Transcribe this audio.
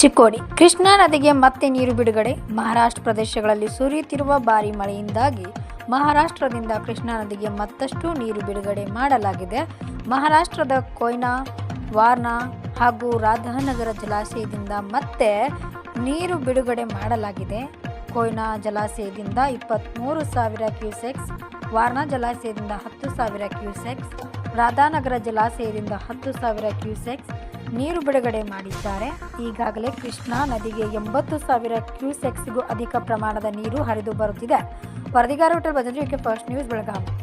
ಚಿಕ್ಕೋಡಿ. ಕೃಷ್ಣಾ ನದಿಗೆ ಮತ್ತೆ ನೀರು ಬಿಡುಗಡೆ. ಮಹಾರಾಷ್ಟ್ರ ಪ್ರದೇಶಗಳಲ್ಲಿ ಸುರಿಯುತ್ತಿರುವ ಭಾರಿ ಮಳೆಯಿಂದಾಗಿ ಮಹಾರಾಷ್ಟ್ರದಿಂದ ಕೃಷ್ಣಾ ನದಿಗೆ ಮತ್ತಷ್ಟು ನೀರು ಬಿಡುಗಡೆ ಮಾಡಲಾಗಿದೆ. ಮಹಾರಾಷ್ಟ್ರದ ಕೊಯ್ನಾ, ವಾರ್ನಾ ಹಾಗೂ ರಾಧಾನಗರ ಜಲಾಶಯದಿಂದ ಮತ್ತೆ ನೀರು ಬಿಡುಗಡೆ ಮಾಡಲಾಗಿದೆ. ಕೊಯ್ನಾ ಜಲಾಶಯದಿಂದ ಇಪ್ಪತ್ತ್ಮೂರು ಸಾವಿರ ಕ್ಯೂಸೆಕ್ಸ್, ವಾರ್ನಾ ಜಲಾಶಯದಿಂದ ಹತ್ತು ಸಾವಿರ ಕ್ಯೂಸೆಕ್ಸ್ ರಾಧಾನಗರ ಜಲಾಶಯದಿಂದ ಹತ್ತು ಸಾವಿರ ಕ್ಯೂಸೆಕ್ಸ್ ನೀರು ಬಿಡುಗಡೆ ಮಾಡಿದ್ದಾರೆ ಈಗಾಗಲೇ ಕೃಷ್ಣಾ ನದಿಗೆ ಎಂಬತ್ತು ಸಾವಿರ ಕ್ಯೂಸೆಕ್ಸ್ಗೂ ಅಧಿಕ ಪ್ರಮಾಣದ ನೀರು ಹರಿದು ಬರುತ್ತಿದೆ ವರದಿಗಾರ ಹೋಟೆಲ್ ಬದಲಿಗೆ ಫಸ್ಟ್ ನ್ಯೂಸ್ ಬೆಳಗಾವಿ